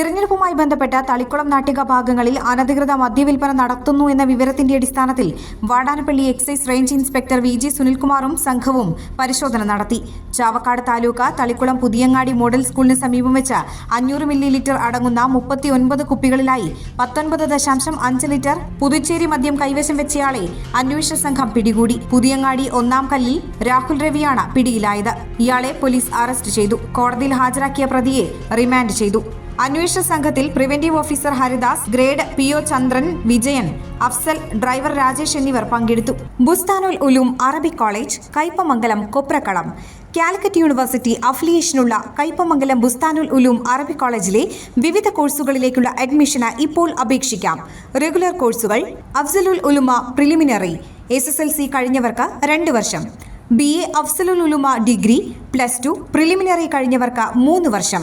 തിരഞ്ഞെടുപ്പുമായി ബന്ധപ്പെട്ട തളിക്കുളം നാട്ടിക ഭാഗങ്ങളിൽ അനധികൃത മദ്യവിൽപ്പന നടത്തുന്നു എന്ന വിവരത്തിന്റെ അടിസ്ഥാനത്തിൽ Vatanappally excise range inspector V G സുനിൽകുമാറും സംഘവും പരിശോധന നടത്തി. ചാവക്കാട് താലൂക്ക് തളിക്കുളം പുതിയങ്ങാടി മോഡൽ സ്കൂളിന് സമീപം വെച്ച് അഞ്ഞൂറ് മില്ലി ലിറ്റർ അടങ്ങുന്ന മുപ്പത്തി ഒൻപത് കുപ്പികളിലായി പത്തൊൻപത് ദശാംശം അഞ്ച് ലിറ്റർ പുതുച്ചേരി മദ്യം കൈവശം വെച്ചയാളെ അന്വേഷണ സംഘം പിടികൂടി. പുതിയങ്ങാടി ഒന്നാം കല്ലിൽ രാഹുൽ രവിയാണ് പിടിയിലായത്. ഇയാളെ പോലീസ് അറസ്റ്റ് ചെയ്തു. കോടതിയിൽ ഹാജരാക്കിയ പ്രതിയെ റിമാൻഡ് ചെയ്തു. അന്വേഷണ സംഘത്തിൽ preventive officer Haridas grade P O Chandran Vijayan Afsal driver Rajesh എന്നിവർ പങ്കെടുത്തു. Bustanul Uloom Arabic college Kaipamangalam Koprakkalam. Calicut University അഫിലിയേഷനുള്ള Kaipamangalam Bustanul Uloom Arabic കോളേജിലെ വിവിധ കോഴ്സുകളിലേക്കുള്ള അഡ്മിഷന് ഇപ്പോൾ അപേക്ഷിക്കാം. റെഗുലർ കോഴ്സുകൾ അഫ്സലുൽ Ulama preliminary S S L C കഴിഞ്ഞവർക്ക് രണ്ട് വർഷം. B A അഫ്സലുൽ Ulama degree plus two preliminary കഴിഞ്ഞവർക്ക് മൂന്ന് വർഷം.